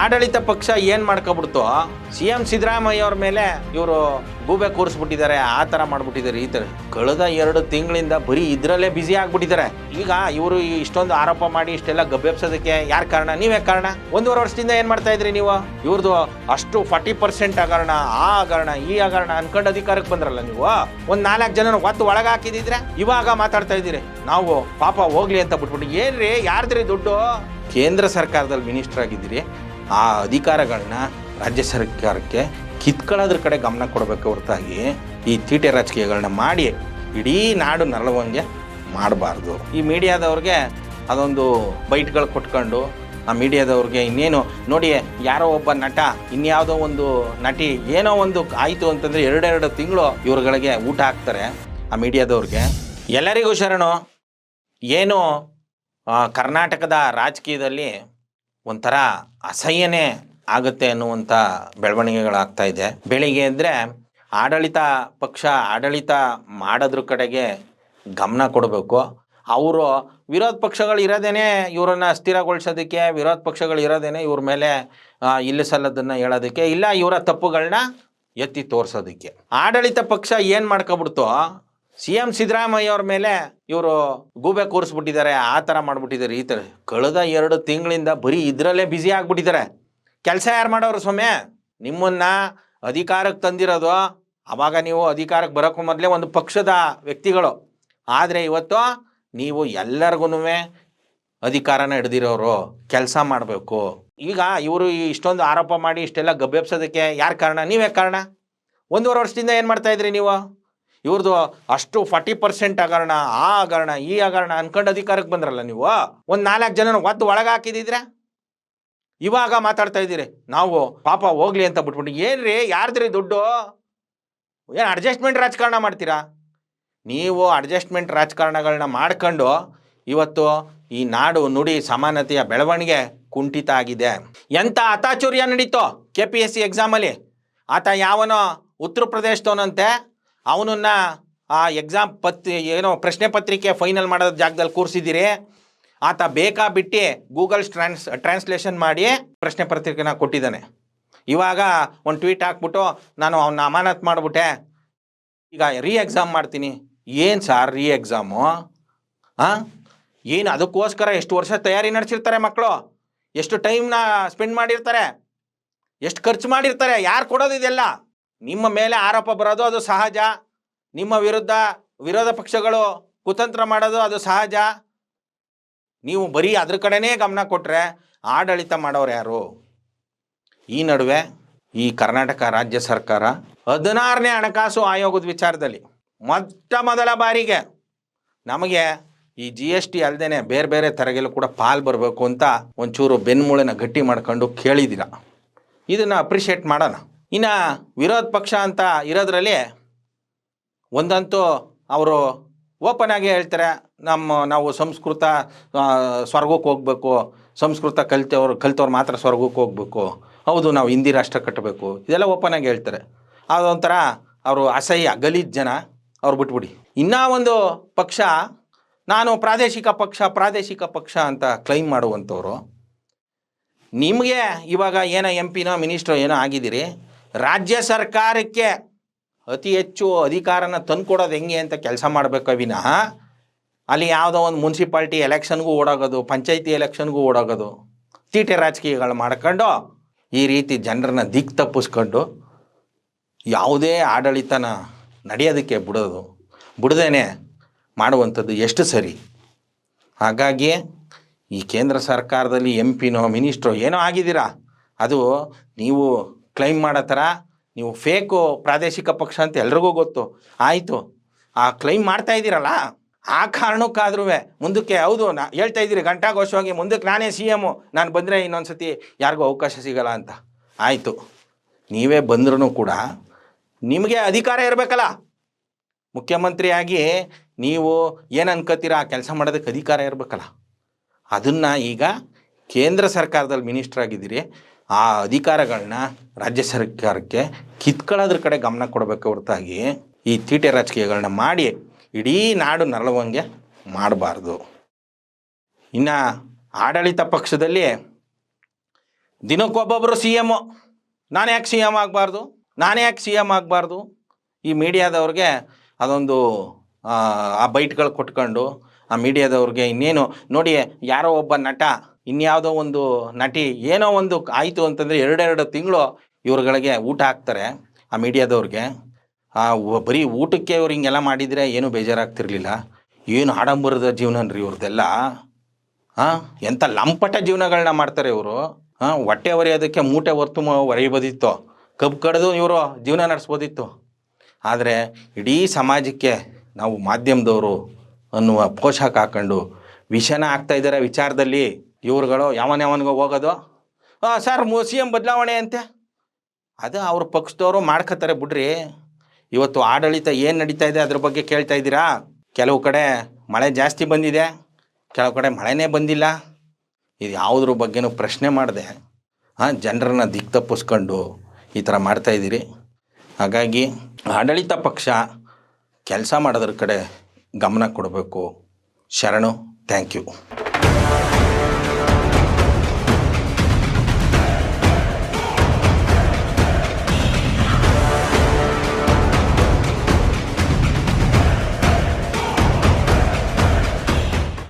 ಆಡಳಿತ ಪಕ್ಷ ಏನ್ ಮಾಡ್ಕೊಬಿಡ್ತು, ಸಿ ಎಂ ಸಿದ್ದರಾಮಯ್ಯ ಅವ್ರ ಮೇಲೆ ಇವರು ಗೂಬೆ ಕೂರಿಸ್ಬಿಟ್ಟಿದ್ದಾರೆ, ಆ ತರ ಮಾಡ್ಬಿಟ್ಟಿದ್ದಾರೆ ಈ ತರ. ಕಳೆದ ಎರಡು ತಿಂಗಳಿಂದ ಬರೀ ಇದ್ರಲ್ಲೇ ಬ್ಯುಸಿ ಆಗ್ಬಿಟ್ಟಿದ್ದಾರೆ. ಈಗ ಇವರು ಇಷ್ಟೊಂದು ಆರೋಪ ಮಾಡಿ ಇಷ್ಟೆಲ್ಲ ಗಬ್ಬೆಬ್ಸೋದಕ್ಕೆ ಯಾರ್ ಕಾರಣ? ನೀವೇ ಕಾರಣ? ಒಂದೂವರೆ ವರ್ಷದಿಂದ ಏನ್ ಮಾಡ್ತಾ ಇದ್ರಿ ನೀವು? ಇವ್ರದ್ದು ಅಷ್ಟು ಫಾರ್ಟಿ ಪರ್ಸೆಂಟ್ ಹಗರಣ ಆ ಹಗರಣ ಈ ಹಗರಣ ಅನ್ಕೊಂಡು ಅಧಿಕಾರಕ್ಕೆ ಬಂದ್ರಲ್ಲ ನೀವು? ಒಂದ್ ನಾಲ್ಕು ಜನ ಒತ್ತು ಒಳಗೆ ಹಾಕಿದಿದ್ರೆ ಇವಾಗ ಮಾತಾಡ್ತಾ ಇದ್ದೀರಿ. ನಾವು ಪಾಪ ಹೋಗ್ಲಿ ಅಂತ ಬಿಟ್ಬಿಟ್ಟು ಏನ್ರಿ, ಯಾರ್ದ್ರಿ ದುಡ್ಡು? ಕೇಂದ್ರ ಸರ್ಕಾರದಲ್ಲಿ ಮಿನಿಸ್ಟರ್ ಆಗಿದ್ದೀರಿ. ಆ ಅಧಿಕಾರಗಳನ್ನ ರಾಜ್ಯ ಸರ್ಕಾರಕ್ಕೆ ಕಿತ್ಕೊಳ್ಳೋದ್ರ ಕಡೆ ಗಮನ ಕೊಡಬೇಕು ಹೊರತಾಗಿ ಈ ತೀಟೆ ರಾಜಕೀಯಗಳನ್ನ ಮಾಡಿ ಇಡೀ ನಾಡು ನರಳುವಂಗೆ ಮಾಡಬಾರ್ದು. ಈ ಮೀಡಿಯಾದವ್ರಿಗೆ ಅದೊಂದು ಬೈಟ್ಗಳು ಕೊಟ್ಕೊಂಡು ಆ ಮೀಡಿಯಾದವ್ರಿಗೆ ಇನ್ನೇನು ನೋಡಿ ಯಾರೋ ಒಬ್ಬ ನಟ, ಇನ್ಯಾವುದೋ ಒಂದು ನಟಿ ಏನೋ ಒಂದು ಆಯಿತು ಅಂತಂದರೆ ಎರಡೆರಡು ತಿಂಗಳು ಇವ್ರುಗಳಿಗೆ ಊಟ ಹಾಕ್ತಾರೆ ಆ ಮೀಡಿಯಾದವ್ರಿಗೆ. ಎಲ್ಲರಿಗೂ ಶರಣು, ಏನು ಕರ್ನಾಟಕದ ರಾಜಕೀಯದಲ್ಲಿ ಒಂಥರ ಅಸಹ್ಯನೇ ಆಗುತ್ತೆ ಅನ್ನುವಂಥ ಬೆಳವಣಿಗೆಗಳಾಗ್ತಾ ಇದೆ. ಬೆಳಿಗ್ಗೆ ಅಂದರೆ ಆಡಳಿತ ಪಕ್ಷ ಆಡಳಿತ ಮಾಡೋದ್ರ ಕಡೆಗೆ ಗಮನ ಕೊಡಬೇಕು. ಅವರು ವಿರೋಧ ಪಕ್ಷಗಳು ಇರೋದೇನೆ ಇವರನ್ನು ಅಸ್ಥಿರಗೊಳಿಸೋದಕ್ಕೆ, ವಿರೋಧ ಪಕ್ಷಗಳು ಇರೋದೇನೆ ಇವ್ರ ಮೇಲೆ ಇಲ್ಲಿ ಸಲ್ಲದನ್ನು ಹೇಳೋದಕ್ಕೆ, ಇಲ್ಲ ಇವರ ತಪ್ಪುಗಳನ್ನ ಎತ್ತಿ ತೋರಿಸೋದಕ್ಕೆ. ಆಡಳಿತ ಪಕ್ಷ ಏನು ಮಾಡ್ಕೊಬಿಡ್ತು ಸಿ ಎಂ ಸಿದ್ದರಾಮಯ್ಯ ಅವ್ರ ಮೇಲೆ ಇವರು ಗೂಬೆ ಕೂರಿಸ್ಬಿಟ್ಟಿದ್ದಾರೆ, ಆ ಥರ ಮಾಡ್ಬಿಟ್ಟಿದ್ದಾರೆ. ಈ ಥರ ಕಳೆದ ಎರಡು ತಿಂಗಳಿಂದ ಬರೀ ಇದರಲ್ಲೇ ಬ್ಯುಸಿ ಆಗ್ಬಿಟ್ಟಿದ್ದಾರೆ. ಕೆಲಸ ಯಾರು ಮಾಡೋರು ಸ್ವಾಮಿ? ನಿಮ್ಮನ್ನ ಅಧಿಕಾರಕ್ಕೆ ತಂದಿರೋದು ಅವಾಗ ನೀವು ಅಧಿಕಾರಕ್ಕೆ ಬರೋಕ್ಕೂ ಮೊದಲೇ ಒಂದು ಪಕ್ಷದ ವ್ಯಕ್ತಿಗಳು. ಆದರೆ ಇವತ್ತು ನೀವು ಎಲ್ಲರಿಗೂ ಅಧಿಕಾರನ ಹಿಡ್ದಿರೋರು, ಕೆಲಸ ಮಾಡಬೇಕು. ಈಗ ಇವರು ಇಷ್ಟೊಂದು ಆರೋಪ ಮಾಡಿ ಇಷ್ಟೆಲ್ಲ ಗಬ್ಬೆಬ್ಸೋದಕ್ಕೆ ಯಾರು ಕಾರಣ? ನೀವೇ ಕಾರಣ? ಒಂದೂವರೆ ವರ್ಷದಿಂದ ಏನು ಮಾಡ್ತಾಯಿದ್ರಿ ನೀವು? ಇವ್ರದ್ದು ಅಷ್ಟು ಫಾರ್ಟಿ ಪರ್ಸೆಂಟ್ ಹಗರಣ, ಆ ಹಗರಣ, ಈ ಹಗರಣ ಅನ್ಕೊಂಡು ಅಧಿಕಾರಕ್ಕೆ ಬಂದ್ರಲ್ಲ ನೀವು? ಒಂದು ನಾಲ್ಕು ಜನನ ಒದ್ದು ಒಳಗೆ ಹಾಕಿದಿದ್ರೆ ಇವಾಗ ಮಾತಾಡ್ತಾ ಇದ್ದೀರಿ. ನಾವು ಪಾಪ ಹೋಗ್ಲಿ ಅಂತ ಬಿಟ್ಬಿಟ್ಟು, ಏನ್ರಿ ಯಾರ್ದ್ರಿ ದುಡ್ಡು? ಏನು ಅಡ್ಜಸ್ಟ್ಮೆಂಟ್ ರಾಜಕಾರಣ ಮಾಡ್ತೀರಾ? ನೀವು ಅಡ್ಜಸ್ಟ್ಮೆಂಟ್ ರಾಜಕಾರಣಗಳನ್ನ ಮಾಡ್ಕೊಂಡು ಇವತ್ತು ಈ ನಾಡು ನುಡಿ ಸಮಾನತೆಯ ಬೆಳವಣಿಗೆ ಕುಂಠಿತ ಆಗಿದೆ. ಎಂಥ ಅತಾಚುರ್ಯ ನಡೀತೋ? ಕೆ ಪಿ ಎಸ್ ಸಿ ಎಕ್ಸಾಮಲ್ಲಿ ಆತ ಯಾವನೋ ಉತ್ತರ ಪ್ರದೇಶದವನಂತೆ ಅವನನ್ನ ಆ ಎಕ್ಸಾಮ್ ಪತ್, ಏನೋ ಪ್ರಶ್ನೆ ಪತ್ರಿಕೆ ಫೈನಲ್ ಮಾಡೋ ಜಾಗದಲ್ಲಿ ಕೂರಿಸಿದ್ದೀರಿ. ಆತ ಬೇಕಾ ಬಿಟ್ಟು ಗೂಗಲ್ ಟ್ರಾನ್ಸ್ ಟ್ರಾನ್ಸ್ಲೇಷನ್ ಮಾಡಿ ಪ್ರಶ್ನೆ ಪತ್ರಿಕೆನ ಕೊಟ್ಟಿದ್ದಾನೆ. ಇವಾಗ ಒಂದು ಟ್ವೀಟ್ ಹಾಕ್ಬಿಟ್ಟು ನಾನು ಅವನ್ನ ಅಮಾನತ್ ಮಾಡಿಬಿಟ್ಟೆ. ಈಗ ರೀ ಎಕ್ಸಾಮ್ ಮಾಡ್ತೀನಿ. ಏನು ಸಾರ್ ರೀ ಎಕ್ಸಾಮು ಹಾಂ ಏನು ಅದಕ್ಕೋಸ್ಕರ ಎಷ್ಟು ವರ್ಷ ತಯಾರಿ ನಡೆಸಿರ್ತಾರೆ ಮಕ್ಕಳು ಎಷ್ಟು ಟೈಮ್ನ ಸ್ಪೆಂಡ್ ಮಾಡಿರ್ತಾರೆ? ಎಷ್ಟು ಖರ್ಚು ಮಾಡಿರ್ತಾರೆ? ಯಾರು ಕೊಡೋದು ಇದೆಲ್ಲ? ನಿಮ್ಮ ಮೇಲೆ ಆರೋಪ ಬರೋದು ಅದು ಸಹಜ. ನಿಮ್ಮ ವಿರುದ್ಧ ವಿರೋಧ ಪಕ್ಷಗಳು ಕುತಂತ್ರ ಮಾಡೋದು ಅದು ಸಹಜ. ನೀವು ಬರೀ ಅದ್ರ ಕಡೆನೇ ಗಮನ ಕೊಟ್ಟರೆ ಆಡಳಿತ ಮಾಡೋರು ಯಾರು? ಈ ನಡುವೆ ಈ ಕರ್ನಾಟಕ ರಾಜ್ಯ ಸರ್ಕಾರ ಹದಿನಾರನೇ ಹಣಕಾಸು ಆಯೋಗದ ವಿಚಾರದಲ್ಲಿ ಮೊಟ್ಟ ಮೊದಲ ಬಾರಿಗೆ ನಮಗೆ ಈ ಜಿ ಎಸ್ ಟಿ ಅಲ್ಲದೆ ಬೇರೆ ಬೇರೆ ತೆರಿಗೆಲ್ಲೂ ಕೂಡ ಪಾಲ್ ಬರಬೇಕು ಅಂತ ಒಂಚೂರು ಬೆನ್ಮೂಳೆನ ಗಟ್ಟಿ ಮಾಡ್ಕೊಂಡು ಕೇಳಿದ್ದೀರ. ಇದನ್ನು ಅಪ್ರಿಷಿಯೇಟ್ ಮಾಡೋಣ. ಇನ್ನು ವಿರೋಧ ಪಕ್ಷ ಅಂತ ಇರೋದ್ರಲ್ಲಿ ಒಂದಂತೂ ಅವರು ಓಪನ್ ಆಗಿ ಹೇಳ್ತಾರೆ, ನಮ್ಮ ನಾವು ಸಂಸ್ಕೃತ ಸ್ವರ್ಗಕ್ಕೆ ಹೋಗಬೇಕು, ಸಂಸ್ಕೃತ ಕಲಿತವ್ರು ಕಲಿತವ್ರು ಮಾತ್ರ ಸ್ವರ್ಗಕ್ಕೆ ಹೋಗಬೇಕು, ಹೌದು ನಾವು ಹಿಂದಿ ರಾಷ್ಟ್ರ ಕಟ್ಟಬೇಕು, ಇದೆಲ್ಲ ಓಪನ್ ಆಗಿ ಹೇಳ್ತಾರೆ. ಅದೊಂಥರ ಅವರು ಅಸಹ್ಯ, ಗಲೀಜ್ ಜನ, ಅವ್ರು ಬಿಟ್ಬಿಡಿ. ಇನ್ನೂ ಒಂದು ಪಕ್ಷ, ನಾನು ಪ್ರಾದೇಶಿಕ ಪಕ್ಷ ಪ್ರಾದೇಶಿಕ ಪಕ್ಷ ಅಂತ ಕ್ಲೈಮ್ ಮಾಡುವಂಥವ್ರು, ನಿಮಗೆ ಇವಾಗ ಏನೋ ಎಂ ಪಿನೋ ಮಿನಿಸ್ಟ್ರೋ ಏನೋ ಆಗಿದ್ದೀರಿ ರಾಜ್ಯ ಸರ್ಕಾರಕ್ಕೆ ಅತಿ ಹೆಚ್ಚು ಅಧಿಕಾರನ ತಂದುಕೊಡೋದು ಹೆಂಗೆ ಅಂತ ಕೆಲಸ ಮಾಡಬೇಕು ವಿನಃ ಅಲ್ಲಿ ಯಾವುದೋ ಒಂದು ಮುನ್ಸಿಪಾಲ್ಟಿ ಎಲೆಕ್ಷನ್ಗೂ ಓಡಾಗೋದು, ಪಂಚಾಯಿತಿ ಎಲೆಕ್ಷನ್ಗೂ ಓಡೋಗೋದು ತೀಟೆ ರಾಜಕೀಯಗಳು ಮಾಡ್ಕೊಂಡು ಈ ರೀತಿ ಜನರನ್ನ ದಿಕ್ ತಪ್ಪಿಸ್ಕೊಂಡು ಯಾವುದೇ ಆಡಳಿತನ ನಡೆಯೋದಕ್ಕೆ ಬಿಡೋದು, ಬಿಡದೇನೆ ಮಾಡುವಂಥದ್ದು ಎಷ್ಟು ಸರಿ? ಹಾಗಾಗಿ ಈ ಕೇಂದ್ರ ಸರ್ಕಾರದಲ್ಲಿ ಎಂ ಪಿನೋ ಮಿನಿಸ್ಟ್ರೋ ಏನೋ ಆಗಿದ್ದೀರಾ? ಅದು ನೀವು ಕ್ಲೈಮ್ ಮಾಡೋ ಥರ ನೀವು ಫೇಕು ಪ್ರಾದೇಶಿಕ ಪಕ್ಷ ಅಂತ ಎಲ್ರಿಗೂ ಗೊತ್ತು. ಆಯಿತು. ಆ ಕ್ಲೈಮ್ ಮಾಡ್ತಾ ಇದ್ದೀರಲ್ಲ, ಆ ಕಾರಣಕ್ಕಾದ್ರೂ ಮುಂದಕ್ಕೆ ಹೌದು, ನಾ ಹೇಳ್ತಾ ಇದ್ದೀರಿ ಘಂಟಾಘೋಷವಾಗಿ ಮುಂದಕ್ಕೆ ನಾನೇ ಸಿ ಎಮ್ಮು ನಾನು ಬಂದರೆ ಇನ್ನೊಂದು ಸತಿ ಯಾರಿಗೂ ಅವಕಾಶ ಸಿಗಲ್ಲ ಅಂತ. ಆಯಿತು. ನೀವೇ ಬಂದ್ರೂ ಕೂಡ ನಿಮಗೆ ಅಧಿಕಾರ ಇರಬೇಕಲ್ಲ. ಮುಖ್ಯಮಂತ್ರಿಯಾಗಿ ನೀವು ಏನು ಅನ್ಕೋತೀರ ಆ ಕೆಲಸ ಮಾಡೋದಕ್ಕೆ ಅಧಿಕಾರ ಇರಬೇಕಲ್ಲ. ಅದನ್ನು ಈಗ ಕೇಂದ್ರ ಸರ್ಕಾರದಲ್ಲಿ ಮಿನಿಸ್ಟ್ರ್ ಆಗಿದ್ದೀರಿ. ಆ ಅಧಿಕಾರಗಳನ್ನ ರಾಜ್ಯ ಸರ್ಕಾರಕ್ಕೆ ಕಿತ್ಕೊಳ್ಳೋದ್ರ ಕಡೆ ಗಮನ ಕೊಡಬೇಕು ಹೊರತಾಗಿ ಈ ತೀಟೆ ರಾಜಕೀಯಗಳನ್ನ ಮಾಡಿ ಇಡೀ ನಾಡು ನರಳುವಂಗೆ ಮಾಡಬಾರ್ದು. ಇನ್ನು ಆಡಳಿತ ಪಕ್ಷದಲ್ಲಿ ದಿನಕ್ಕೊಬ್ಬೊಬ್ಬರು ಸಿ ಎಮ್ಮು ನಾನು ಯಾಕೆ ಸಿ ಎಂ ಆಗಬಾರ್ದು? ನಾನು ಯಾಕೆ ಸಿ ಎಂ ಆಗಬಾರ್ದು? ಈ ಮೀಡಿಯಾದವ್ರಿಗೆ ಅದೊಂದು ಆ, ಬೈಟ್ಗಳು ಕೊಟ್ಕೊಂಡು ಆ ಮೀಡಿಯಾದವ್ರಿಗೆ ಇನ್ನೇನು ನೋಡಿ ಯಾರೋ ಒಬ್ಬ ನಟ ಇನ್ಯಾವುದೋ ಒಂದು ನಟಿ ಏನೋ ಒಂದು ಆಯಿತು ಅಂತಂದರೆ ಎರಡೆರಡು ತಿಂಗಳು ಇವ್ರುಗಳಿಗೆ ಊಟ ಹಾಕ್ತಾರೆ ಆ ಮೀಡಿಯಾದವ್ರಿಗೆ. ಬರೀ ಊಟಕ್ಕೆ ಇವ್ರು ಹಿಂಗೆಲ್ಲ ಮಾಡಿದರೆ ಏನೂ ಬೇಜಾರಾಗ್ತಿರ್ಲಿಲ್ಲ. ಏನು ಆಡಂಬರದ ಜೀವನ ರೀ ಇವ್ರದ್ದೆಲ್ಲ ಹಾಂ ಎಂಥ ಲಂಪಟ ಜೀವನಗಳನ್ನ ಮಾಡ್ತಾರೆ ಇವರು. ಹಾಂ ಹೊಟ್ಟೆ ಒರೆಯೋದಕ್ಕೆ ಮೂಟೆ ಹೊರ್ತು ಒರೆಯಬೋದಿತ್ತು. ಕಬ್ಬು ಕಡ್ದು ಇವರು ಜೀವನ ನಡೆಸ್ಬೋದಿತ್ತು. ಆದರೆ ಇಡೀ ಸಮಾಜಕ್ಕೆ ನಾವು ಮಾಧ್ಯಮದವರು ಅನ್ನುವ ಪೋಷಕ ಹಾಕ್ಕೊಂಡು ವಿಷನ ಆಗ್ತಾ ಇದ್ದಾರೆ ವಿಚಾರದಲ್ಲಿ. ಇವ್ರುಗಳು ಯಾವನ ಯಾವನಿಗೋ ಹೋಗೋದು? ಹಾಂ ಸರ್, ಮು, ಸಿ ಎಂ ಬದಲಾವಣೆ ಅಂತೆ. ಅದು ಅವ್ರ ಪಕ್ಷದವರು ಮಾಡ್ಕೋತಾರೆ ಬಿಡ್ರಿ. ಇವತ್ತು ಆಡಳಿತ ಏನು ನಡೀತಾ ಇದೆ ಅದ್ರ ಬಗ್ಗೆ ಕೇಳ್ತಾ ಇದ್ದೀರಾ? ಕೆಲವು ಕಡೆ ಮಳೆ ಜಾಸ್ತಿ ಬಂದಿದೆ, ಕೆಲವು ಕಡೆ ಮಳೆನೇ ಬಂದಿಲ್ಲ. ಇದು ಯಾವುದ್ರ ಬಗ್ಗೆನೂ ಪ್ರಶ್ನೆ ಮಾಡಿದೆ. ಹಾಂ ಜನರನ್ನ ದಿಕ್ಕು ತಪ್ಪಿಸ್ಕೊಂಡು ಈ ಥರ ಮಾಡ್ತಾಯಿದ್ದೀರಿ ಹಾಗಾಗಿ ಆಡಳಿತ ಪಕ್ಷ ಕೆಲಸ ಮಾಡೋದ್ರ ಕಡೆ ಗಮನ ಕೊಡಬೇಕು. ಶರಣು, ಥ್ಯಾಂಕ್ ಯು.